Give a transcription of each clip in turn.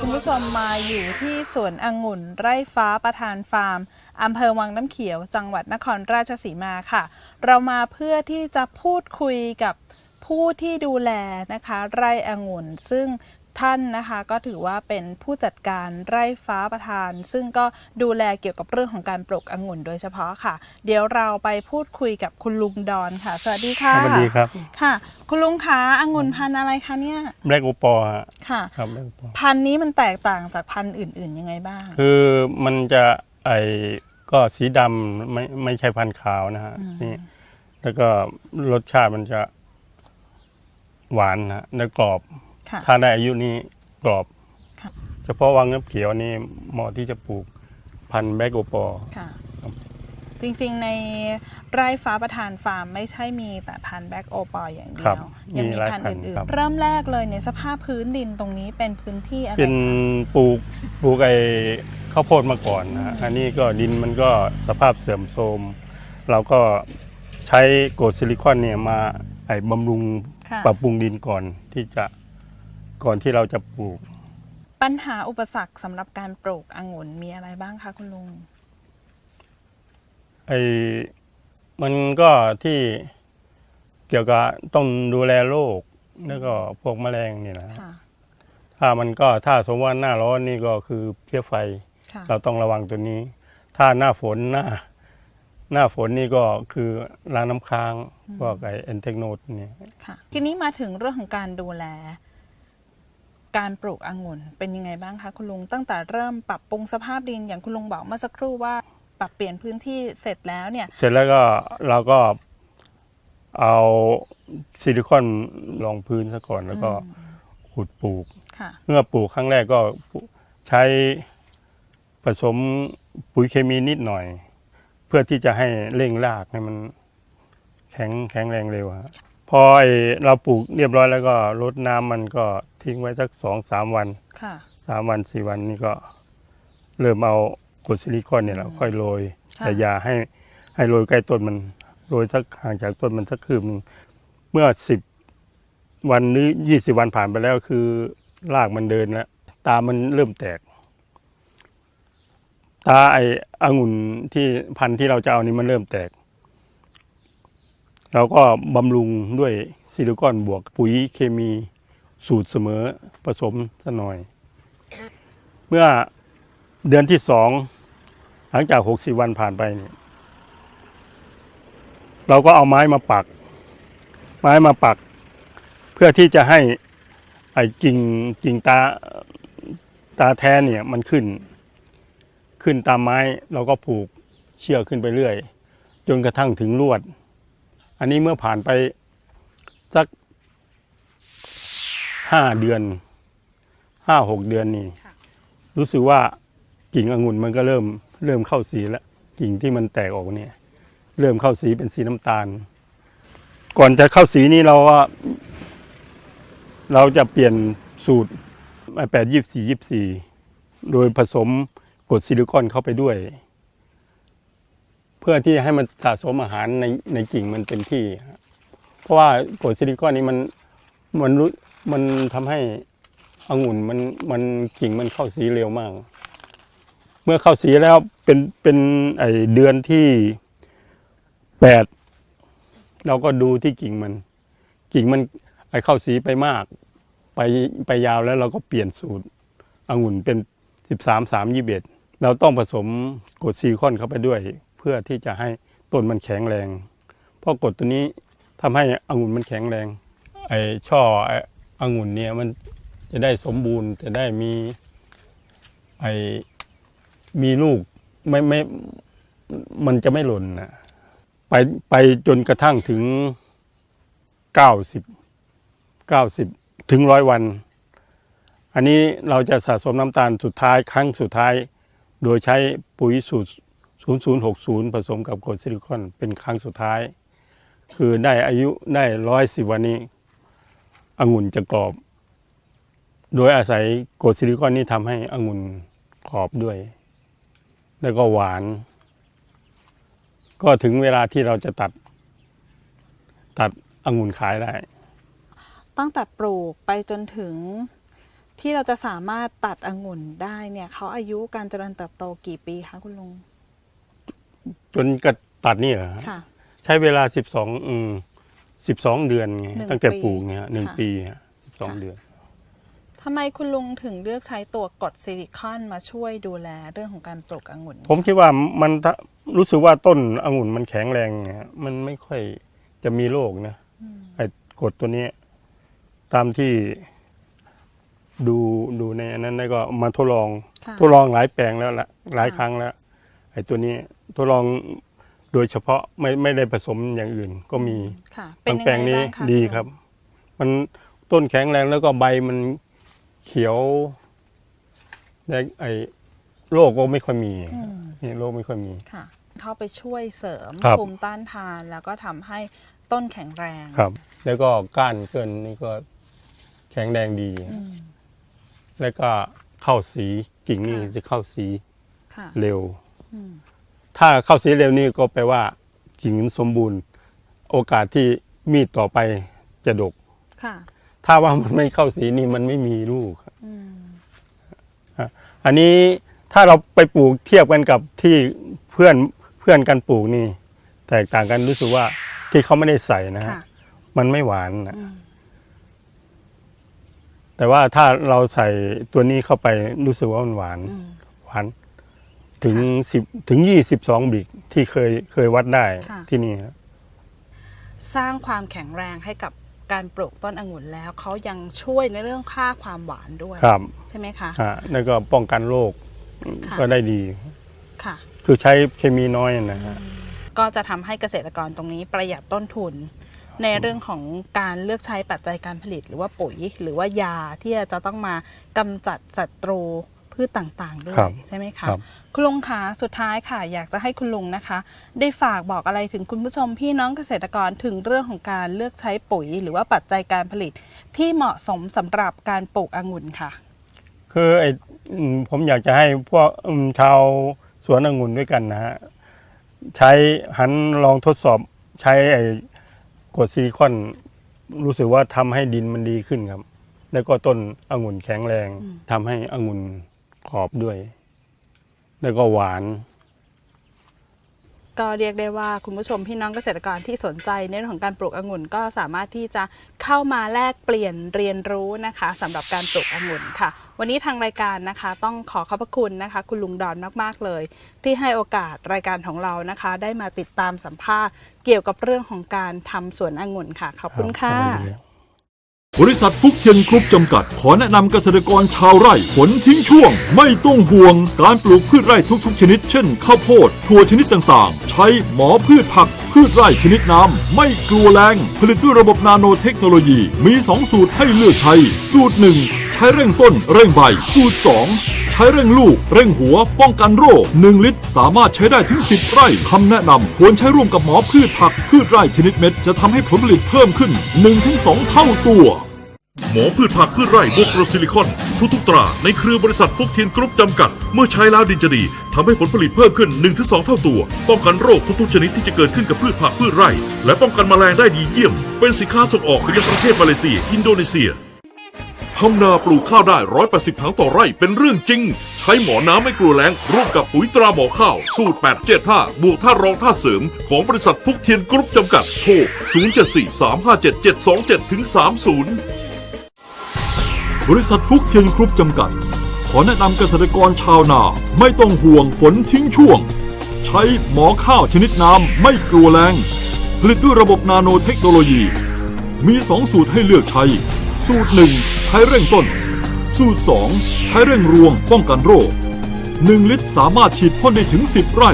คุณผู้ชมมาอยู่ที่สวนองุ่น ไร่ฟ้าประธานฟาร์มอำเภอวังน้ำเขียว จังหวัดนครราชสีมาค่ะ เรามาเพื่อที่จะพูดคุยกับผู้ที่ดูแลนะคะ ไร่องุ่น ซึ่ง ท่านนะคะก็ถือว่าเป็นผู้จัดการไร่ฟ้าประธาน ซึ่งก็ดูแลเกี่ยวกับเรื่องของการปลูกองุ่นโดยเฉพาะค่ะ เดี๋ยวเราไปพูดคุยกับคุณลุงดอนค่ะ สวัสดีค่ะสวัสดีครับ ค่ะ คุณลุงคะองุ่นพันธุ์อะไรคะเนี่ยแบล็กโอปอฮะค่ะครับแบล็กโอปอพันธุ์นี้มันแตกต่างจากพันธุ์อื่น ๆ ยังไงบ้าง คือมันจะไอก็สีดำไม่ไม่ใช่พันธุ์ขาวนะฮะอืมนี่แล้วก็รสชาติมันจะหวานนะและกรอบค่ะ ถ้าได้อายุนี้กรอบค่ะเฉพาะวังน้ำเขียวนี่เหมาะที่จะปลูกพันธุ์แบล็กโอปอค่ะครับจริงๆในไร่ฟ้าประธานฟาร์มไม่ใช่มีแต่พันธุ์แบ็กโอปออย่างเดีครับยวยังมีมีหลายพันธุ์พันธุ์อื่นครับๆเริ่มแรกเลยในสภาพพื้นดินตรงนี้เป็นพื้นที่อะไรเป็นปลูกปลูกไอข้าวโพดมาก่อนนะฮะอันนี้ก็ดินมันก็สภาพเสื่อมโทรมเราก็ใช้โกรดซิลิคอนเนี่ยมาไอบำรุงค่ะปรับปรุงดินก่อนที่จะ ก่อนที่เราจะปลูก ปัญหาอุปสรรคสำหรับการปลูกองุ่นมีอะไรบ้างคะคุณลุงไอ้มันก็ที่เกี่ยวกับต้องดูแลโรคแล้วก็พวกแมลงนี่นะค่ะ ถ้ามันก็ถ้าสมมติว่าหน้าร้อนนี่ก็คือเพี้ยไฟ ค่ะ เราต้องระวังตัวนี้ ถ้าหน้าฝนหน้า หน้าฝนนี่ก็คือล้างน้ำค้างพวกไอเอนเทคโนดเนี่ย ค่ะ ทีนี้มาถึงเรื่องของการดูแล การปลูกองุ่นเป็นยังไงบ้างคะคุณลุงตั้งแต่เริ่มปรับปรุงสภาพดินอย่างคุณลุงบอกเมื่อสักครู่ว่า ปรับเปลี่ยนพื้นที่เสร็จแล้วเนี่ยเสร็จแล้วก็เราก็เอาซิลิคอนรองพื้นซะก่อนแล้วก็ขุดปลูก ค่ะ เมื่อปลูกครั้งแรกก็ใช้ผสมปุ๋ยเคมีนิดหน่อย เพื่อที่จะให้เร่งรากให้มันแข็งแข็งแรงเร็วฮะ พอไอเราปลูกเรียบร้อยแล้วก็รดน้ำมันก็ทิ้งไว้สักสองสามวันค่ะ สามวันสี่วันนี่ก็เริ่มเอากรดซิลิคอนเนี่ยแหละค่อยโรยค่ะ แต่อย่าให้ให้โรยใกล้ต้นมันโรยสักห่างจากต้นมันสักคืบหนึงเมื่อสิบวันหรือยี่สิบวันผ่านไปแล้วคือรากมันเดินแล้วตามันเริ่มแตก ตาไอ้องุ่นที่พันธุ์ที่เราจะเอานี่มันเริ่มแตก เราก็บำรุงด้วยซิลิคอนบวกปุ๋ยเคมีสูตรเสมอผสมสักหน่อย เมื่อเดือนที่สองหลังจากหกสิบวันผ่านไปเนี่ยเราก็เอาไม้มาปัก ไม้มาปัก เพื่อที่จะให้ไอ้กิ่งกิ่งตาตาแท้เนี่ยมันขึ้น ขึ้นตามไม้เราก็ผูกเชือกขึ้นไปเรื่อย จนกระทั่งถึงลวด อันนี้เมื่อผ่านไปสักห้าเดือนห้าหกเดือนนี่ค่ะรู้สึกว่ากิ่งองุ่นมันก็เริ่มเริ่มเข้าสีแล้วกิ่งที่มันแตกออกเนี่ย เริ่มเข้าสีเป็นสีน้ำตาล ก่อนจะเข้าสีนี้เราก็เราจะเปลี่ยนสูตรแปดยี่สี่ยี่สี่โดยผสมกรดซิลิคอนเข้าไปด้วยเพื่อที่ให้มันสะสมอาหารในในกิ่งมันเต็มที่เพราะว่ากรดซิลิคอนนี้มันมันรู้มันทำให้องุ่นมันมันกิ่งมันเข้าสีเร็วมาก เมื่อเข้าสีแล้วเป็นเป็นไอเดือนที่แปดเราก็ดูที่กิ่งมัน กิ่งมันไอเข้าสีไปมาก ไปไปยาวแล้วเราก็เปลี่ยนสูตรองุ่นเป็นสิบสามสามยี่สิบเอ็ดเราต้องผสมกรดซิลิคอนเข้าไปด้วย เพื่อที่จะให้ต้นมันแข็งแรงเพราะกดตัวนี้ทำให้องุ่นมันแข็งแรง ไอช่อไอองุ่นเนี่ยมันจะได้สมบูรณ์จะได้มีไอมีลูกไม่ไม่มันจะไม่หล่นนะไปไปจนกระทั่งถึงเก้าสิบเก้าสิบถึงร้อยวัน อันนี้เราจะสะสมน้ำตาลสุดท้ายครั้งสุดท้าย โดยใช้ปุ๋ยสูตร 0060 ผสมกับกรดซิลิคอนเป็นครั้งสุดท้าย คือได้อายุได้ร้อยสิบวันนี้องุ่นจะกรอบ โดยอาศัยกรดซิลิคอนนี่ทำให้องุ่นกรอบด้วย แล้วก็หวาน ก็ถึงเวลาที่เราจะตัด ตัดองุ่นขายได้ ตั้งแต่ปลูกไปจนถึงที่เราจะสามารถตัดองุ่นได้เนี่ยเขาอายุการเจริญเติบโตกี่ปีคะคุณลุง จนกระตัดนี่เหรอฮะค่ะ ใช้เวลาสิบสองอืมสิบสองเดือนไงหนึ่งตั้งแต่ปีปลูกเนี่ยหนึ่งค่ะ ปีสิบสองค่ะเดือน ทำไมคุณลุงถึงเลือกใช้ตัวกรดซิลิคอนมาช่วยดูแลเรื่องของการปลูกองุ่น ผมคิดว่ามันถ้ารู้สึกว่าต้นองุ่นมันแข็งแรงไงฮะมันไม่ค่อยจะมีโรคนะไอ้กรดตัวนี้ตามที่ดูดูในอันนั้นแล้วก็มาทดลอง ค่ะ ทดลองหลายแปลงแล้วละหลายครั้งแล้วไอ้ตัวนี้ทดลองโดยเฉพาะไม่ไม่ได้ผสมอย่างอื่นก็มีค่ะเป็นบางยังแปลไงงนี้บ้างคะดีณลุงครับ มันต้นแข็งแรงแล้วก็ใบมันเขียวและไอ้โรคก็ไม่ค่อยมีอืมนี่โรคไม่ค่อยมี ค่ะ เข้าไปช่วยเสริมครับ ภูมิต้านทานแล้วก็ทำให้ต้นแข็งแรงครับ แล้วก็ก้านเกินนี่ก็แข็งแรงดี อืมแล้วก็เข้าสีกิ่งนี่ค่ะจะเข้าสีค่ะ เร็วอืม ถ้าเข้าสีเร็วนี่ก็แปลว่ากิ่งสมบูรณ์ โอกาสที่มีดต่อไปจะดกค่ะถ้าว่ามันไม่เข้าสีนี่มันไม่มีลูกอืมอันนี้ถ้าเราไปปลูกเทียบกันกับที่เพื่อนเพื่อนกันปลูกนี่ แตกต่างกันรู้สึกว่าที่เขาไม่ได้ใส่นะฮะค่ะมันไม่หวานนะอืมแต่ว่าถ้าเราใส่ตัวนี้เข้าไปรู้สึกว่ามันหวานอืมหวาน ถึงสิบถึงยี่สิบสองบิกที่เคยเคยวัดได้ค่ะ ที่นี่ครับ สร้างความแข็งแรงให้กับการปลูกต้นองุ่นแล้วเขายังช่วยในเรื่องค่าความหวานด้วย ครับใช่ไหมคะ ฮะแล้วก็ป้องกันโรคค่ะ ก็ได้ดี ค่ะ คือใช้เคมีน้อยนะฮะ ก็จะทำให้เกษตรกรตรงนี้ประหยัดต้นทุน ในเรื่องของการเลือกใช้ปัจจัยการผลิต หรือว่าปุ๋ย หรือว่ายาที่จะต้องมากำจัดศัตรู พืชต่างๆ ด้วครัยบใช่ไหมคะ ครับ คุณลุงคะสุดท้ายค่ะ อยากจะให้คุณลุงนะคะ ได้ฝากบอกอะไรถึงคุณผู้ชมพี่น้องเกษตรกรถึงเรื่องของการเลือกใช้ปุ๋ย หรือว่าปัจจัยการผลิตที่เหมาะสมสำหรับการปลูกองุ่นค่ะ คือไอ้อืมผมอยากจะให้พวกอืมชาวสวนองุ่นด้วยกันนะฮะใช้หันลองทดสอบใช้ไอ้กรดซิลิคอน รู้สึกว่าทำให้ดินมันดีขึ้นครับ แล้วก็ต้นองุ่นแข็งแรงทำให้องุ่น กรอบด้วย แล้วก็หวาน ก็เรียกได้ว่าคุณผู้ชมพี่น้องเกษตรกรที่สนใจในเรื่องของการปลูกองุ่น ก็สามารถที่จะเข้ามาแลกเปลี่ยนเรียนรู้นะคะสำหรับการปลูกองุ่นค่ะ วันนี้ทางรายการนะคะ ต้องขอขอบพระคุณนะคะ คุณลุงดอนมากๆเลย ที่ให้โอกาสรายการของเรานะคะ ได้มาติดตามสัมภาษณ์เกี่ยวกับเรื่องของการทำสวนองุ่นค่ะขอบคุณค่ะ บริษัทฟุกเทียนกรุ๊ปจำกัด ขอแนะนำเกษตรกรชาวไร่ผลทิ้งช่วง ไม่ต้องห่วง การปลูกพืชไร่ทุกๆ ชนิด เช่น ข้าวโพดถั่วชนิดต่างๆ ใช้หมอพืชผัก พืชไร่ชนิดน้ำไม่กลัวแรง ผลิตด้วยระบบนาโนเทคโนโลยี มี 2 สูตรให้เลือกใช้ สูตร 1 ใช้เร่งต้นเร่งใบ สูตร2ใช้เร่งลูก เร่งหัว ป้องกันโรค 1 ลิตร สามารถใช้ได้ถึง 10 ไร่คำแนะนำควรใช้ร่วมกับหมอพืชผักพืชไร่ชนิดเม็ด จะทำให้ผลผลิตเพิ่มขึ้น 1-2 เท่าตัว หมอพืชผักพืชไร่บวกโกรซิลิคอน ทุกๆตรา ในเครือบริษัทฟุกเทียนกรุ๊ปจำกัด เมื่อใช้แล้วดินจะดีทำให้ผลผลิตเพิ่มขึ้น 1-2 เท่าตัว ป้องกันโรคทุกๆ ชนิดที่จะเกิดขึ้นกับพืชผักพืชไร่ และป้องกันแมลงได้ดีเยี่ยม เป็นสินค้าส่งออกไปยังประเทศมาเลเซีย อินโดนีเซียทำนาปลูกข้าวได้ 180ถังต่อไร่เป็นเรื่องจริง ใช้หมอน้ำไม่กลัวแล้งร่วมกับปุ๋ยตราหมอข้าว สูตร 875 บวกท่ารองท่าเสริม ของบริษัทฟุกเทียนกรุ๊ปจำกัด โทร 074-357-727-30 บริษัทฟุกเทียนกรุ๊ปจำกัด ขอแนะนำเกษตรกรชาวนาไม่ต้องห่วงฝนทิ้งช่วง ใช้หมอข้าวชนิดน้ำไม่กลัวแรงผลิตด้วยระบบนาโนเทคโนโลยี มี 2 สูตรให้เลือกใช้ สูตร 1 ใช้เร่งต้น สูตร 2 ใช้เร่งรวงป้องกันโรค 1 ลิตรสามารถฉีดพ่นได้ถึง 10 ไร่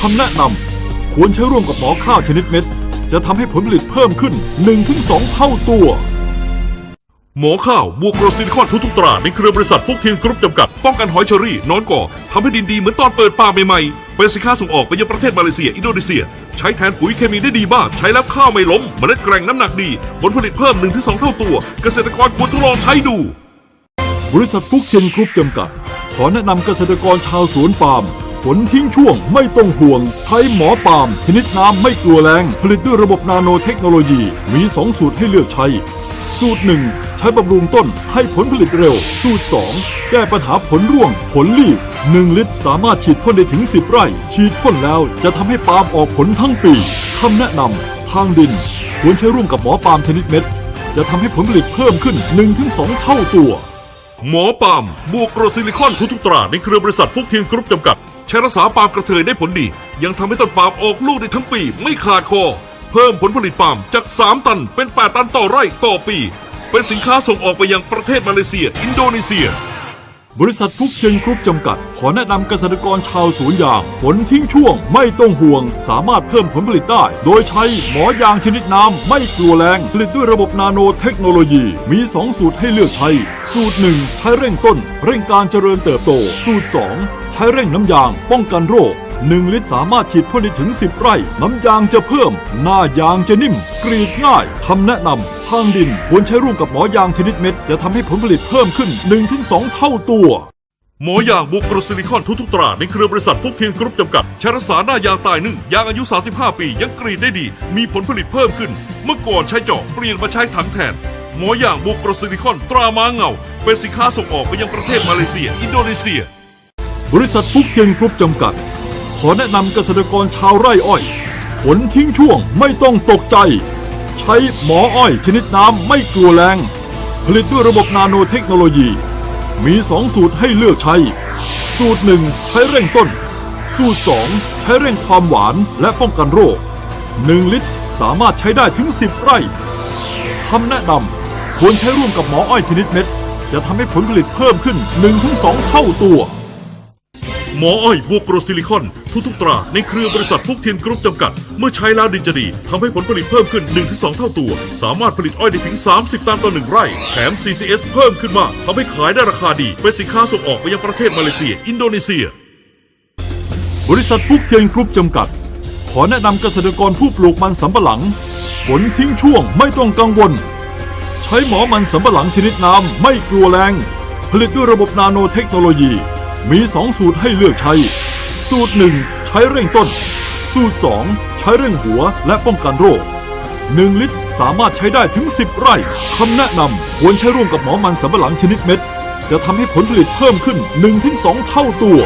คำแนะนำควรใช้ร่วมกับหมอข้าวชนิดเม็ด จะทำให้ผลผลิตเพิ่มขึ้น 1-2 เท่าตัว หมอข้าวบวกโกรซิลิคอนทุกๆตราในเครือบริษัทฟุกเทียนกรุ๊ปจำกัด ป้องกันหอยเชอรี่นอนก่อทำให้ดินดีเหมือนตอนเปิดป่าใหม่ๆ เป็นสินค้าส่งออกไปยังประเทศมาเลเซีย อินโดนีเซีย ใช้แทนปุ๋ยเคมีได้ดีมาก ใช้แล้วข้าวไม่ล้ม เมล็ดแกร่งน้ำหนักดี ผลผลิตเพิ่ม 1-2 เท่าตัว เกษตรกรควรทดลองใช้ดู บริษัทฟุกเทียนกรุ๊ปจำกัด ขอแนะนำเกษตรกรชาวสวนปาล์มฝนทิ้งช่วงไม่ต้องห่วง ใช้หมอปาล์มชนิดน้ำไม่กลัวแรงผลิตด้วยระบบนาโนเทคโนโลยีมี 2 สูตรให้เลือกใช้ สูตร1 ใช้บำรุงต้นให้ผลผลิตเร็ว สูตร 2 แก้ปัญหาผลร่วง ผลรีบ 1 ลิตรสามารถฉีดพ่นได้ถึง 10 ไร่ ฉีดพ่นแล้วจะทำให้ปาล์มออกผลทั้งปีคำแนะนำทางดิน ควรใช้ร่วมกับหมอปาล์มชนิดเม็ด จะทำให้ผลผลิตเพิ่มขึ้น 1-2 เท่าตัว หมอปาล์มบวกโกรซิลิคอนทุกๆตราในเครือบริษัทฟุกเทียนกรุ๊ปจำกัดใช้รักษาปาล์มกระเทยได้ผลดี ยังทำให้ต้นปาล์มออกลูกได้ทั้งปีไม่ขาดคอ เพิ่มผลผลิตปาล์มจาก 3 ตันเป็น 8 ตันต่อไร่ต่อปี เป็นสินค้าส่งออกไปยังประเทศมาเลเซีย อินโดนีเซีย บริษัทฟุกเทียนกรุ๊ปจำกัด ขอแนะนำเกษตรกรชาวสวนยาง ผลทิ้งช่วงไม่ต้องห่วง สามารถเพิ่มผลผลิตได้ โดยใช้หมอยางชนิดน้ำไม่กลัวแรงผลิตด้วยระบบนาโนเทคโนโลยี มี 2 สูตรให้เลือกใช้ สูตร 1 ใช้เร่งต้น เร่งการเจริญเติบโต สูตร 2 ใช้เร่งน้ำยาง ป้องกันโรค 1 ลิตรสามารถฉีดพ่นได้ถึง 10 ไร่ น้ำยางจะเพิ่ม หน้ายางจะนิ่ม กรีดง่ายคำแนะนำทางดินควรใช้ร่วมกับหมอยางชนิดเม็ด จะทำให้ผลผลิตเพิ่มขึ้น 1-2 เท่าตัวหมอยางบุกโกรซิลิคอนทุกๆตรา ในเครือบริษัทฟุกเทียนกรุ๊ปจำกัดใช้รักษาหน้ายางตายนึ่ง ยางอายุ 35 ปี ยังกรีดได้ดี มีผลผลิตเพิ่มขึ้น เมื่อก่อนใช้เจาะเปลี่ยนมาใช้ถังแทน หมอยางบุกโกรซิลิคอนตราม้าเงา เป็นสินค้าส่งออกไปยังประเทศมาเลเซีย อินโดนีเซีย บริษัทฟุกเทียนกรุ๊ปจำกัดข อแนะนำเกษตรกรชาวไร่อ้อย ผลทิ้งช่วงไม่ต้องตกใจ ใช้หมออ้อยชนิดน้ำไม่กลัวแรง ผลิตด้วยระบบนาโนเทคโนโลยี มี2สูตรให้เลือกใช้ สูตร1ใช้เร่งต้น สูตร2ใช้เร่งความหวานและป้องกันโรค 1 ลิตรสามารถใช้ได้ถึง 10 ไร่คำแนะนำควรใช้ร่วมกับหมออ้อยชนิดเม็ดจะทำให้ผลผลิตเพิ่มขึ้น 1-2 เท่าตัว หมออ้อยบวกโกรซิลิคอน ทุกๆตราในเครือบริษัทฟุกเทียนกรุ๊ปจำกัด เมื่อใช้แล้วดินจะดีทำให้ผลผลิตเพิ่มขึ้น 1-2 เท่าตัว สามารถผลิตอ้อยได้ถึง 30 ตันต่อ1ไร่ แถม CCS เพิ่มขึ้นมากทำให้ขายได้ราคาดี เป็นสินค้าส่งออกไปยังประเทศมาเลเซีย อินโดนีเซีย บริษัทฟุกเทียนกรุ๊ปจำกัด ขอแนะนำเกษตรกรผู้ปลูกมันสำปะหลังผลทิ้งช่วงไม่ต้องกังวล ใช้หมอมันสำปะหลังชนิดน้ำไม่กลัวแรงผลิตด้วยระบบนาโนเทคโนโลยี มี 2 สูตรให้เลือกใช้ สูตร 1 ใช้เร่งต้น สูตร 2 ใช้เร่งหัวและป้องกันโรค 1 ลิตรสามารถใช้ได้ถึง 10 ไร่คำแนะนำควรใช้ร่วมกับหมอมันสำปะหลังชนิดเม็ด จะทำให้ผลผลิตเพิ่มขึ้น 1-2 เท่าตัว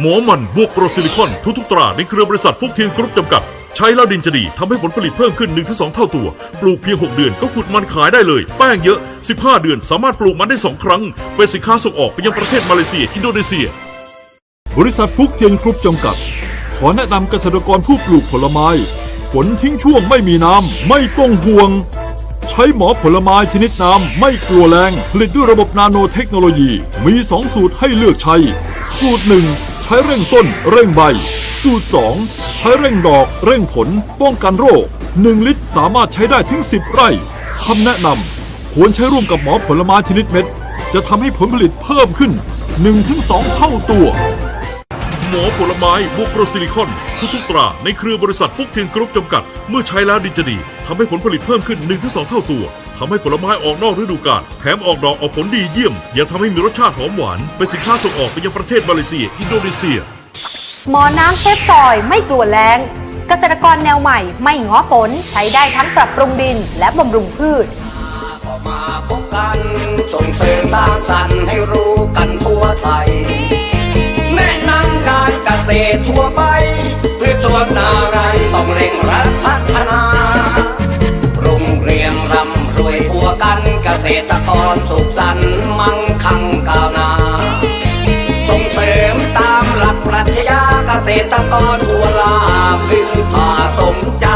หมอมันบวกโกรซิลิคอนทุกๆตราในเครือบริษัทฟุกเทียนกรุ๊ปจำกัด ใช้แล้วดินจะดีทำให้ผลผลิตเพิ่มขึ้น 1-2 เท่าตัว ปลูกเพียง 6 เดือนก็ขุดมันขายได้เลย แป้งเยอะ 15 เดือนสามารถปลูกมันได้ 2 ครั้ง เป็นสินค้าส่งออกไปยังประเทศมาเลเซีย อินโดนีเซีย บริษัทฟุกเทียนกรุ๊ปจำกัด ขอแนะนำเกษตรกรผู้ปลูกผลไม้ ฝนทิ้งช่วงไม่มีน้ำไม่ต้องห่วง ใช้หมอผลไม้ชนิดน้ำไม่กลัวแรงผลิตด้วยระบบนาโนเทคโนโลยี มี 2 สูตรให้เลือกใช้ สูตร 1 ใช้เร่งต้น เร่งใบ สูตร 2 ใช้เร่งดอกเร่งผล ป้องกันโรค 1 ลิตรสามารถใช้ได้ถึง 10 ไร่คำแนะนำควรใช้ร่วมกับหมอผลไม้ชนิดเม็ด จะทำให้ผลผลิตเพิ่มขึ้น 1-2 เท่าตัว หมอผลไม้บวกโกรซิลิคอนทุกๆตราในเครือบริษัทฟุกเทียนกรุ๊ปจำกัด เมื่อใช้แล้วดินจะดีทำให้ผลผลิตเพิ่มขึ้น 1-2 เท่าตัว ทำให้ผลไม้ออกนอกฤดูกาลแถมออกดอกออกผลดีเยี่ยม ยังทำให้มีรสชาติหอมหวาน เป็นสินค้าส่งออกไปยังประเทศมาเลเซีย อินโดนีเซีย หมอน้ำเซฟซอยไม่กลัวแรงเกษตรกรแนวใหม่ไม่ง้อฝนใช้ได้ทั้งปรับปรุงดินและบำรุงพืช ก็มาพบกันส่งเสริมสร้างสรรค์ให้รู้กันทั่วไทย แนะนำการเกษตรทั่วไปพืชสวนนาไรต้องเร่งรัดพัฒนา ษตรกรสุขสันต์มั่งคั่งก้าวหน้าส่งเสริมตามหลักปรัชญาเกษตรกรหัวลาพิงพาสมใจ